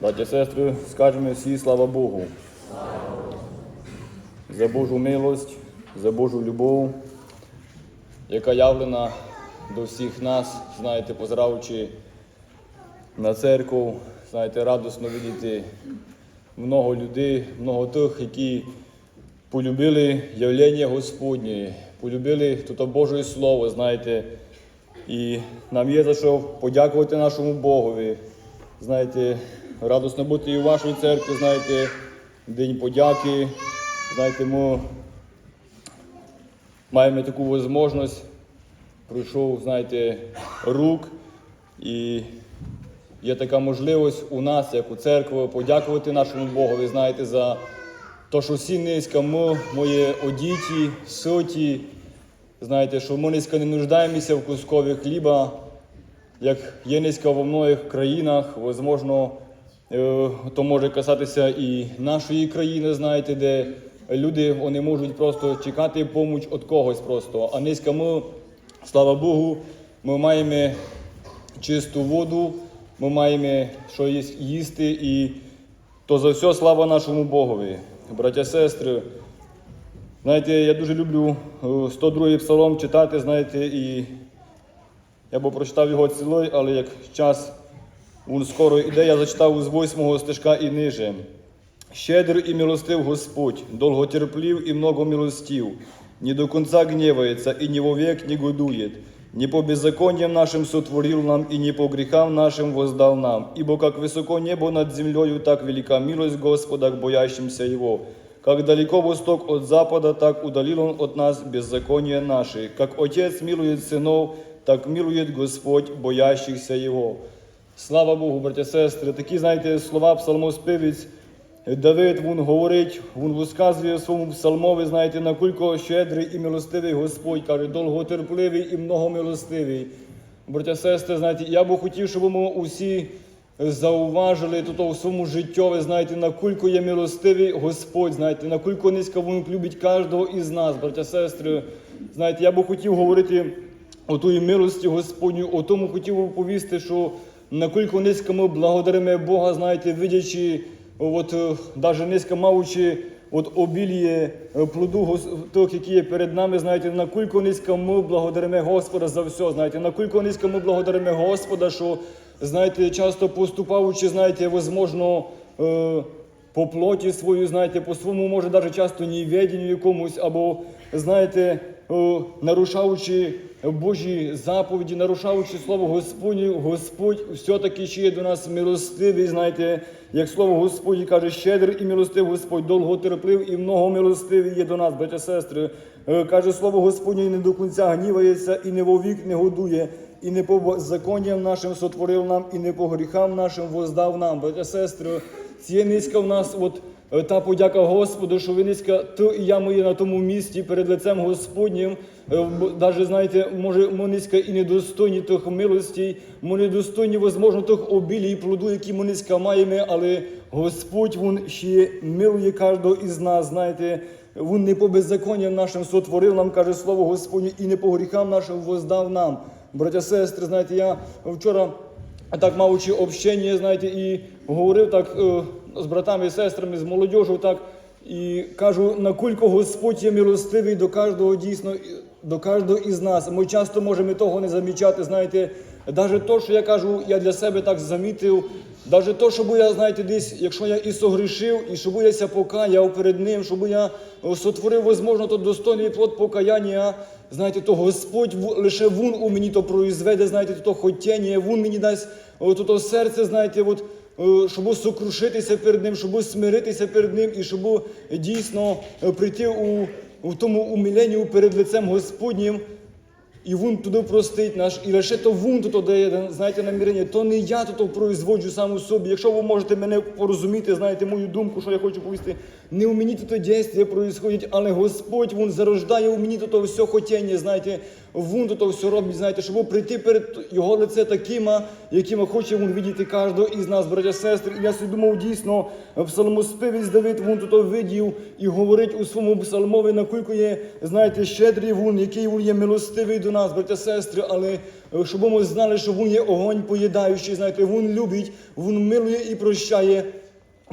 Браті сестри, скажемо всі слава Богу. За Божу милость, за Божу любов, яка явлена до всіх нас, знаєте, позираючи на церкву, знаєте, радосно видіти много людей, много тих, які полюбили явлення Господнє, полюбили тут Боже Слово, знаєте, і нам є за що подякувати нашому Богові. Знаєте, радосно бути і в вашій церкві, знаєте, День подяки. Знаєте, ми маємо таку можливість. Пройшов, знаєте, рук, і є така можливість у нас, як у церкві, подякувати нашому Богові, знаєте, за те, що всі низько ми, мої одіті, соті, знаєте, що ми низько не нуждаємося в кускові хліба, як є низько во многих країнах, е, то може касатися і нашої країни, знаєте, де люди вони можуть просто чекати поміч від когось просто. А низько ми, слава Богу, ми маємо чисту воду, ми маємо що їсти, і то за все слава нашому Богові. Браття, сестри, знаєте, я дуже люблю е, 102-й псалом читати, знаєте, і я би прочитав його цілий, але як час він скоро іде, я зачитав з восьмого стежка і ниже. Щедр і милостив Господь, долготерплив і много милостив, не до конца гневается и не вовек негодует, не по беззакониям нашим сотворил нам и не по грехам нашим воздал нам, ибо как высоко небо над землею, так велика милость Господа к боящимся Его. Как далеко восток от запада, так удалил Он от нас беззакония наши. Как Отец милует сынов, так милует Господь боящихся Его. Слава Богу, браття сестри, такі, знаєте, слова псалмоспівець Давид він говорить, він висказує своєму псалмові, знаєте, накільки щедрий і милостивий Господь, каже, довготерпливий і многомилостивий. Браття сестри, знаєте, я би хотів, щоб ми усі зауважили тут у своєму житті, ви знаєте, накільки є милостивий Господь, знаєте, накільки низько Він любить кожного із нас, браття сестри. Знаєте, я би хотів говорити о тої милості Господню, о тому хотів би повісти, що накільки низько ми благодаримо Бога, знаєте, видячи, от, навіть низько маючи от обіліє е, плоду тих, які є перед нами, знаєте, накільки низько ми благодаримо Господа за все, знаєте, накільки низько ми благодаримо Господа, що, знаєте, часто поступаючи, знаєте, возможно, е, по плоті свою, знаєте, по своєму, може, навіть часто невіденню якомусь, або, знаєте, е, нарушаючи Божі заповіді, нарушаючи слово Господнє, Господь все-таки ще є до нас милостивий, знаєте, як слово Господнє каже, щедрий і милостив Господь, довготерплив і многомилостивий є до нас, браття сестри. Е, Каже слово Господнє, не до кінця гнівається, і не вовік не годує, і не по законням нашим сотворив нам, і не по гріхам нашим воздав нам, браття сестри. Ціє низька в нас, от та подяка Господу, що ви низька, ти і я ми є на тому місці перед лицем Господнім. Навіть, знаєте, може, ми низька і недостойні тих милостей, ми недостойні, возможно, тих обілій і плоду, які ми низька маємо, але Господь Він ще милує кожного із нас, знаєте, Він не по беззаконням нашим сотворив нам, каже слово Господнє, і не по гріхам нашим воздав нам. Браття, сестри, знаєте, я вчора так маючи общення, знаєте, і говорив так е, з братами і сестрами, з молодежю, так, і кажу, накільки Господь є милостивий до кожного дійсно, до кожного із нас. Ми часто можемо того не замічати, знаєте, навіть то, що я кажу, я для себе так замітив, навіть то, щоб я, знаєте, десь, якщо я і согрішив, і щоб я ся покаяв перед ним, щоб я сотворив, возможно, то достойний плод покаяння, знаєте, то Господь лише Він у мені то произведе, знаєте, то хотіння, Він мені дасть то, то серце, знаєте, от, щоб сокрушитися перед ним, щоб смиритися перед ним і щоб дійсно е, прийти у, у тому умиленню перед лицем Господнім. І він туди простить наш, і лише то він тут дає, знаєте, намірення, то не я тут производжу сам у собі. Якщо ви можете мене порозуміти, знаєте мою думку, що я хочу повісти, не у мені тут дійство происходить, але Господь Він зарождає у мені тут все хотіння, знаєте, Вон то все робить, знаєте, щоб прийти перед його лице такими, якими хоче він видіти кожного із нас, браття сестри. І я собі думав, дійсно, псалмоспівець Давид вон тут видів і говорить у своєму псалмові, наскільки є, знаєте, щедрий вун, який він є милостивий до нас, браття сестри, але е, щоб ми знали, що він є огонь поїдаючий, знаєте, він любить, він милує і прощає.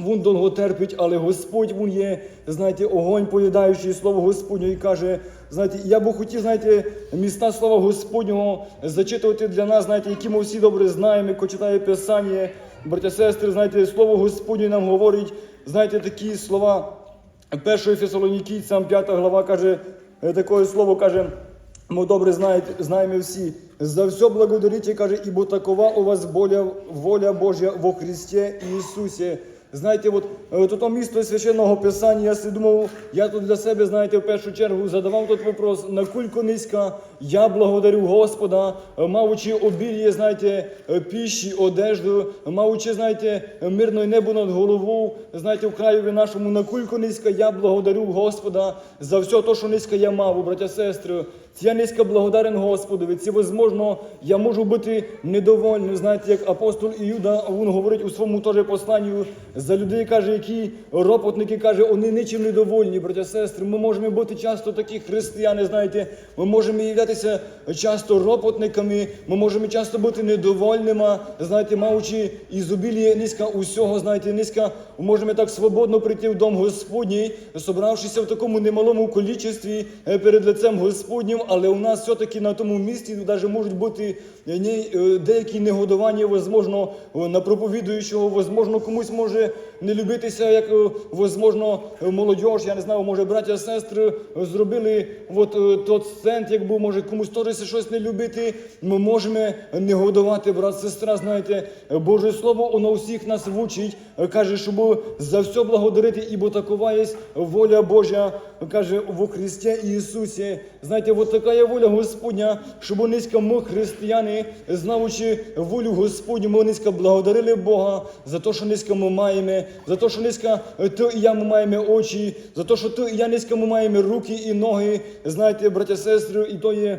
Він довго терпить, але Господь він є, знаєте, огонь поїдаючий слово Господнього і каже, знаєте, я би хотів, знаєте, міста слова Господнього зачитувати для нас, знаєте, які ми всі добре знаємо, яко читає Писання, браття сестри, знаєте, слово Господнє нам говорить, знаєте, такі слова першої Фесалонікійцям, 5 глава каже, е, таке слово каже, ми добре знаєте, знаємо всі. За все благодарите, каже, ібо такова у вас воля, воля Божя во Христі Ісусі. Знаєте, от е, то, то місто священного писання, я си думав, я тут для себе, знаєте, в першу чергу задавав тут вопрос, на кулько низька я благодарю Господа, е, маючи обілля, знаєте, е, піші, одежду, маючи, знаєте, мирне небо над головою, знаєте, в краєві нашому, на кулько низька я благодарю Господа за все те, що низька я мав, браття сестри. Я низько благодарен Господові. Це возможно, я можу бути недовольним. Знаєте, як апостол Іуда, він говорить у своєму теж посланню за людей, каже, які ропотники, каже, вони нічим недовольні, браття сестри. Ми можемо бути часто такі християни, знаєте, ми можемо являтися часто ропотниками, ми можемо часто бути недовольними, знаєте, маючи ізобілія низька усього, знаєте, низька, можемо так свободно прийти в дом Господній, собравшися в такому немалому кількості е, перед лицем Господнім, але у нас все-таки на тому місці навіть можуть бути е, е, деякі негодування, возможно, на проповідуючого, возможно, комусь може не любитися, як, е, возможно, молодіж. я не знаю, може, браття, сестри е, зробили от тот тот сцент, якби може комусь теж щось не любити. Ми можемо негодувати, брат, сестра, знаєте, е, Боже Слово, воно всіх нас вчить, е, каже, щоб за все благодарити, ібо такова є воля Божа, каже, во Христі Ісусі. Знаєте, от така є воля Господня, щоб низько ми, християни, знаючи волю Господню, ми низько благодарили Бога за те, що низько ми маємо, за те, що низько ти і я ми маємо очі, за те, що ти і я низько ми маємо руки і ноги. Знаєте, браття, сестри, і то є.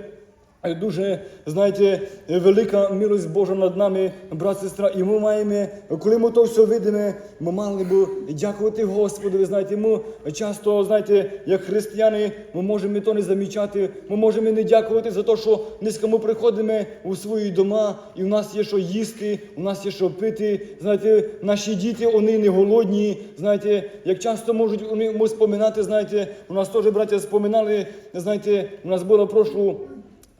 Дуже, знаєте, велика милость Божа над нами, брат, сестра, і ми маємо, коли ми то все видимо, ми мали б дякувати Господу. Ви знаєте, ми часто, знаєте, як християни, ми можемо то не замічати, ми можемо не дякувати за те, що низько ми приходимо у свої дома, і в нас є що їсти, у нас є що пити. Знаєте, наші діти, вони не голодні. Знаєте, як часто можуть вони ми споминати, знаєте, у нас теж браття споминали, знаєте, у нас було прошлу.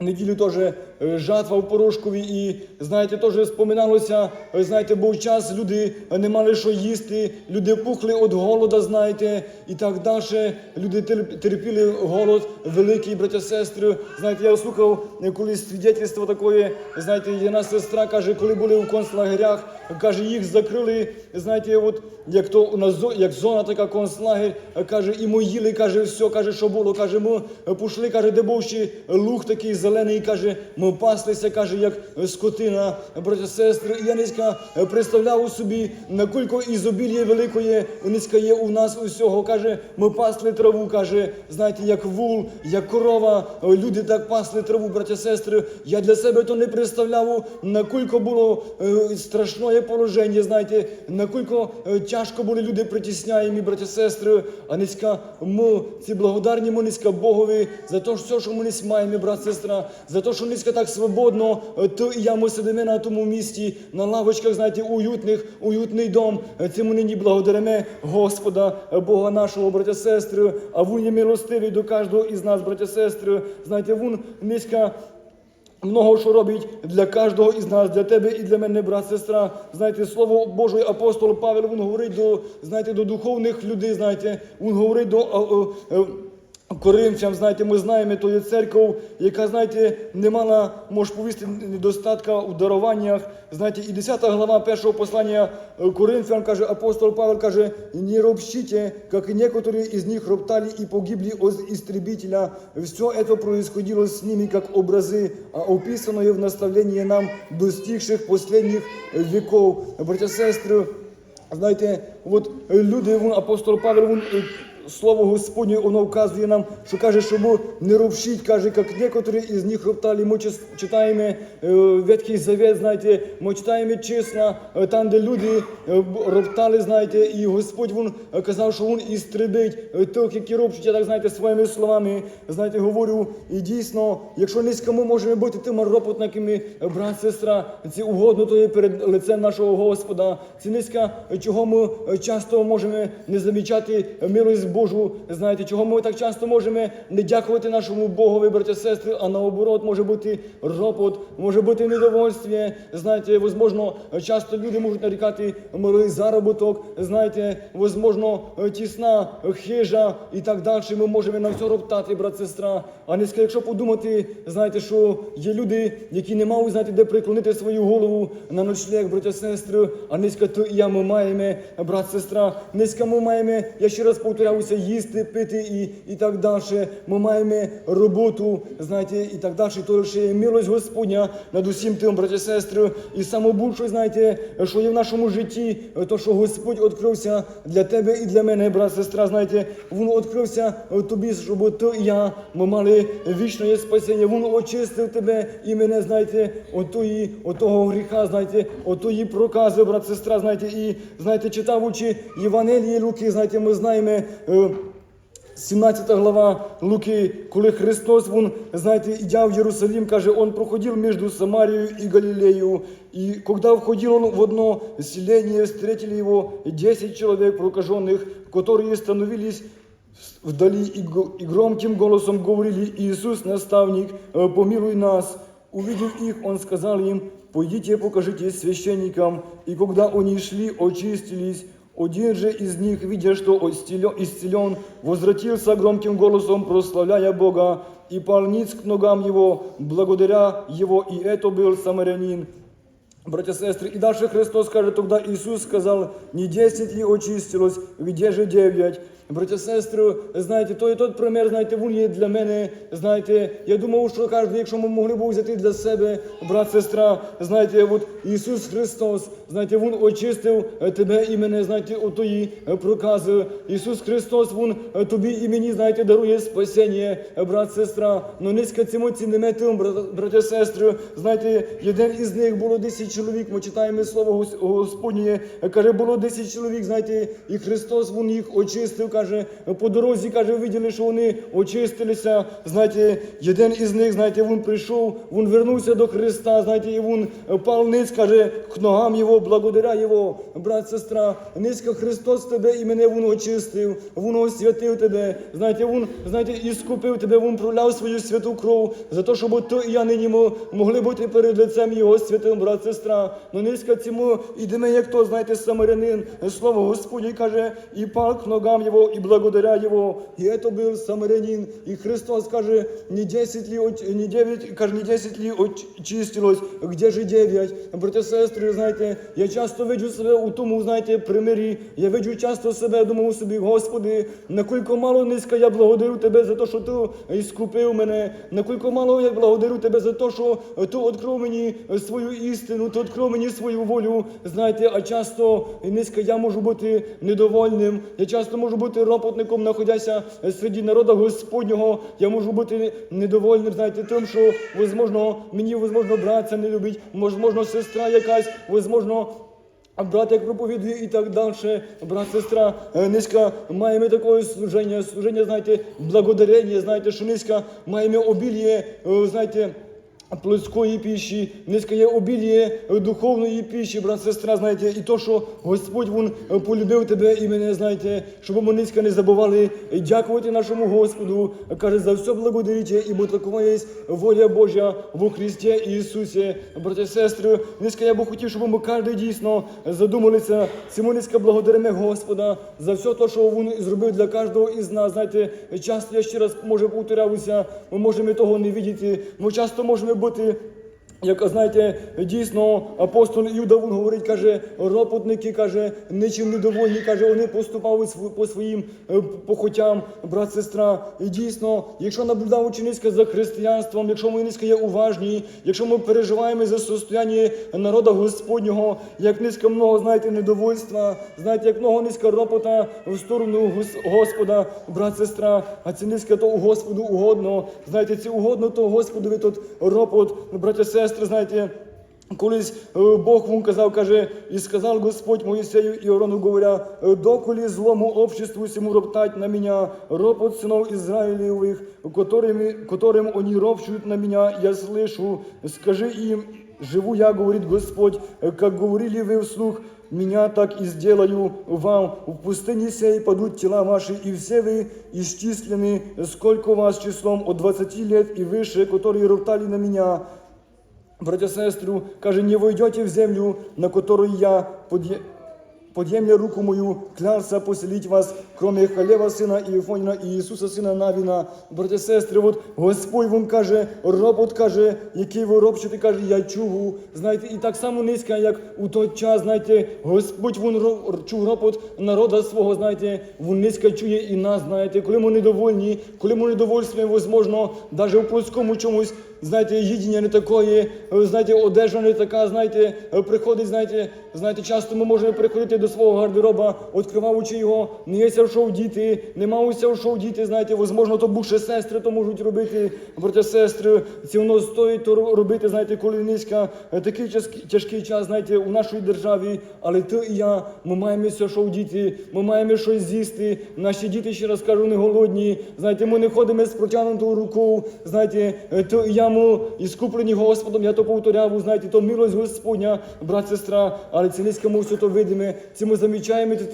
Неділю теж жатва в Порошкові, і знаєте, теж споминалося, е, знаєте, був час, люди не мали що їсти, люди пухли від голода, знаєте, і так далі. Люди терп- терпіли голод великий, браття, сестри. Знаєте, я слухав е, колись свідетельство таке, знаєте, одна сестра каже, коли були в концлагерях, каже, їх закрили, знаєте, от як то у нас як зона така концлагер, е, каже, і ми їли, каже, все, каже, що було, каже, ми е, пішли, каже, де був ще луг такий зелений, каже, ми паслися, каже, як скотина, браття, сестри. І я низько е, представляв у собі, наскільки ізобілля великої низько є у нас усього, каже, ми пасли траву, каже, знаєте, як вул, як корова, люди так пасли траву, браття, сестри. Я для себе то не представляв, наскільки було е, страшне положення, знаєте, наскільки е, тяжко були люди притісняємі, браття, сестри, а низька ми ці благодарні ми низька Богові за те, що ми низь маємо, брат, сестра, за те, що низька так свободно, е, то я ми сидимо на тому місці, на лавочках, знаєте, уютних, уютний дом. Е, ми нині благодаримо Господа, е, Бога нашого, браття, сестри, а Він є милостивий до кожного із нас, браття, сестри. Знаєте, Він низька Много що робить для кожного із нас, для тебе і для мене, брат, сестра. Знаєте, слово Боже, апостол Павел, він говорить до, знаєте, до духовних людей, знаєте, він говорить до а, а, а, Коринфян, знаєте, ми знаємо, то є церква, яка, знаєте, не мала, може повісти, недостатка у даруваннях. Знаєте, і 10 глава першого послання е, Коринфян, каже, апостол Павел каже, не ропщите, как и некоторые из них роптали и погибли от истребителя. Все это происходило с ними как образы, а описанное в наставлении нам достигших последних веков. Братья, сестры, Знаєте, от е, люди, вон, апостол Павел, він е, Слово Господнє, воно вказує нам, що каже, щоб не робшіть, каже, як некоторі із них роптали. Ми читаємо е, Ветхий Завет, знаєте, ми читаємо числа, е, там, де люди е, роптали, знаєте, і Господь він казав, що він істребить е, тих, які робчуть, я так знаєте, своїми словами, знаєте, говорю, і дійсно, якщо низько ми можемо бути тими ропотниками, брат, сестра, це угодно то є перед лицем нашого Господа. Це низька, чого ми часто можемо не замічати милость Божу, знаєте, чого ми так часто можемо не дякувати нашому Богові, браття, сестри, а наоборот, може бути ропот, може бути недовольствие, знаєте, возможно, часто люди можуть нарікати малий заробіток, знаєте, возможно, тісна хижа і так далі. Ми можемо на все роптати, брат, сестра. А низько, якщо подумати, знаєте, що є люди, які не мають, знаєте, де приклонити свою голову на ночлег, браття, сестри, а низько то і я ми маємо, брат, сестра. Низько ми маємо, я ще раз повторяюся, їсти, пити і, і так далі. Ми маємо роботу, знаєте, і так далі. То лише є милость Господня над усім тим, браття, сестри. І саме більше, знаєте, що є в нашому житті, то, що Господь відкрився для тебе і для мене, брат, сестра, знаєте, Він відкрився тобі, щоб ти і я ми мали вічне спасіння. Він очистив тебе і мене, знаєте, от тої, от того гріха, знаєте, от тої прокази, брат, сестра, знаєте, і, знаєте, читаючи Євангелії Луки, знаєте, ми знаємо, 17 глава Луки, коли Христос, він, знаєте, идя в Иерусалим, каже, он проходил между Самарией и Галилею, и когда входил он в одно селение, встретили его 10 человек прокаженных, которые становились вдали и, го- и громким голосом говорили, Иисус, наставник, э, помилуй нас. Увидев их, он сказал им, пойдите покажите священникам. И когда они шли, очистились. Один же из них, видя, что исцелен, исцелен, возвратился громким голосом, прославляя Бога, и пал ниц к ногам его, благодаря его, и это был самарянин. Братья и сестры, и дальше Христос скажет, тогда Иисус сказал, не десять ли очистилось, где же дев'ять? Братья и сестри, знаєте, той тот пример, знаєте, він є для мене, знаєте, я думав, що кожен, якщо ми могли б взяти для себе, брат, сестра, знаєте, от Ісус Христос, знаєте, Він очистив е, тебе і мене, знаєте, отої е, прокази. Ісус Христос, Він е, тобі і мені, знаєте, дарує спасіння, брат, сестра. Но низько цьому цінними тим, брат- браття, і сестри, знаєте, один із них було 10 чоловік, ми читаємо слово Гос- Господнє, каже, було 10 чоловік, знаєте, і Христос, Він їх очистив, каже, по дорозі, каже, виділи, що вони очистилися, знаєте, один із них, знаєте, він прийшов, він вернувся до Христа, знаєте, і він е, пал ниць, каже, к ногам Його, благодаря Його, брат, сестра, низько Христос тебе і мене він очистив, він освятив тебе, знаєте, він, знаєте, і скупив тебе, він проляв свою святу кров, за те, щоб ти і я нині могли бути перед лицем Його святим, брат, сестра. Ну низько цьому ідемо, як то, знаєте, самарянин, слово Господнє каже, і пал к ногам Його, і благодаря Його, і это был самарянин, і Христос каже, не 10 ли, не 9, каже, не 10 ли очистилось, где же 9? Браття, сестри, знаєте, я часто виджу себе у тому, знаєте, примирі, я виджу часто себе, думаю собі, Господи, наскільки мало низько я благодарю Тебе за те, що Ти іскупив мене, наскільки мало я благодарю Тебе за те, що Ти відкрив мені свою істину, Ти відкрив мені свою волю, знаєте, а часто низько я можу бути недовольним, я часто можу бути ропотником, знаходяся серед народу Господнього, я можу бути недовольним, знаєте, тим, що, возможно, мені, возможно, брат це не любить, можливо, сестра якась, возможно, а брат як проповідує і так далі, брат, сестра, е, низько маємо таке служення, служення, знаєте, благодарення, знаєте, що низько маємо обіліє, е, знаєте, піші, низько є обіліє е, духовної піші, брат, сестра, знаєте, і то, що Господь Він е, полюбив тебе і мене, знаєте, щоб ми низько не забували дякувати нашому Господу, каже, за все благодарите, ібо такова є воля Божа во Христі Ісусі. Браття, сестри, низько я би хотів, щоб ми кожен дійсно задумалися, цьому низько благодаримо Господа за все те, що Він зробив для кожного із нас. Знаєте, часто я ще раз може повторяюся, ми можемо того не видіти, ми часто можемо бути Як знаєте, дійсно апостол Іуда він говорить, каже, ропотники, каже, нічим недовольні, каже, вони поступали по своїм е, похотям, брат, сестра. І дійсно, якщо наблюдаючи низько за християнством, якщо ми низько є уважні, якщо ми переживаємо за состояння народа Господнього, як низько много, знаєте, недовольства, знаєте, як много низько ропота в сторону Господа, брат, сестра, а це низько то Господу угодно. Знаєте, це угодно то Господові тут ропот, браття, сестри, знаєте. Колись е, Бог він казав, каже, і сказав Господь Моїсею і Орону, говоря, «Е, доколі злому обществу сему роптать на меня, ропот сынов Израилевых, которыми, которым они ропщут на меня, я слышу, скажи им, живу я, говорит Господь, э, как говорили вы вслух, меня так и сделаю вам. В пустыне сей падут тела ваши, и все вы исчислены, сколько вас числом от 20 лет и выше, которые роптали на меня. Братя сестру, каже, не войдете в землю, на которую я подъе... подъемля руку мою, клялся поселить вас, кроме Халева сына Иефонина и Ісуса сина Навіна. Братя сестри, от Господь вам каже, робот каже, який ви робчите, каже, я чув. Знаєте, і так само низько, як у той час, знаєте, Господь він ро- чув ропот народа свого, знаєте, він низько чує і нас, знаєте, коли ми недовольні, коли ми недовольстві, возможно, навіть у плоскому чомусь, знаєте, їдіння не такої, е, знаєте, одежа не така, знаєте, е, приходить, знаєте, знаєте, часто ми можемо приходити до свого гардероба, відкриваючи його, не є що вдіти, нема уся що вдіти, знаєте, возможно, то більше сестри то можуть робити, браття, сестри, це воно стоїть то робити, знаєте, коли низька, е, такий тяжкий, час, знаєте, у нашій державі, але ти і я, ми маємо що вдіти, ми маємо щось з'їсти, наші діти, ще раз кажу, не голодні, знаєте, ми не ходимо з протягнутою рукою, знаєте, то і я ми і скуплені Господом, я то повторяв, знаєте, то милость Господня, брат, сестра, але це низько все то видиме, це ми замічаємо ті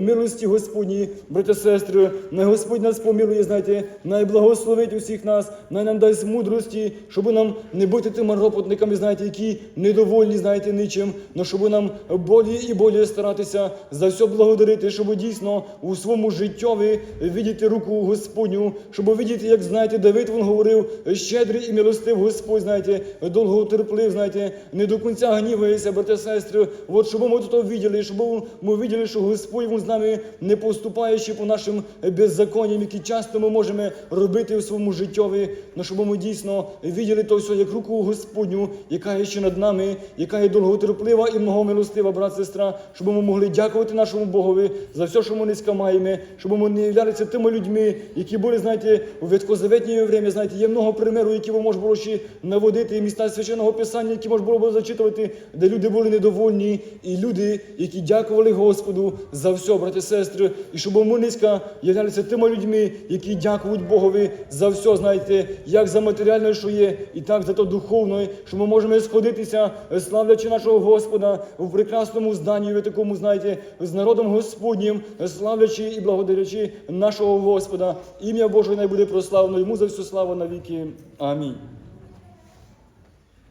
милості Господні, браття, сестри, най Господь нас помилує, знаєте, най благословить усіх нас, най нам дасть мудрості, щоб нам не бути тими ропотниками, знаєте, які недовольні, знаєте, нічим, но щоб нам болі і болі старатися за все благодарити, щоб дійсно у своєму життєві видіти руку Господню, щоб видіти, як знаєте, Давид він говорив, щедрий і милостив Господь, знаєте, довго терплив, знаєте, не до кінця гнівається, браття, сестри. От щоб ми тут виділи, щоб ми виділи, що Господь він з нами не поступаючи по нашим беззаконням, які часто ми можемо робити у своєму життєві, но щоб ми дійсно виділи то все, як руку Господню, яка є ще над нами, яка є довготерплива і многомилостива, брат, сестра, щоб ми могли дякувати нашому Богові за все, що ми низько маємо, щоб ми не являлися тими людьми, які були, знаєте, у ветхозаветнє время, знаєте, є много примерів, які ви можете було наводити, міста священного писання, які можна було б зачитувати, де люди були недовольні, і люди, які дякували Господу за все, брати, сестри, і щоб низько являлися тими людьми, які дякують Богові за все, знаєте, як за матеріальне, що є, і так за то духовне, що ми можемо сходитися, славлячи нашого Господа в прекрасному зданні, в такому, знаєте, з народом Господнім, славлячи і благодарячи нашого Господа. Ім'я Боже най буде прославлено, йому за всю славу навіки. Амінь.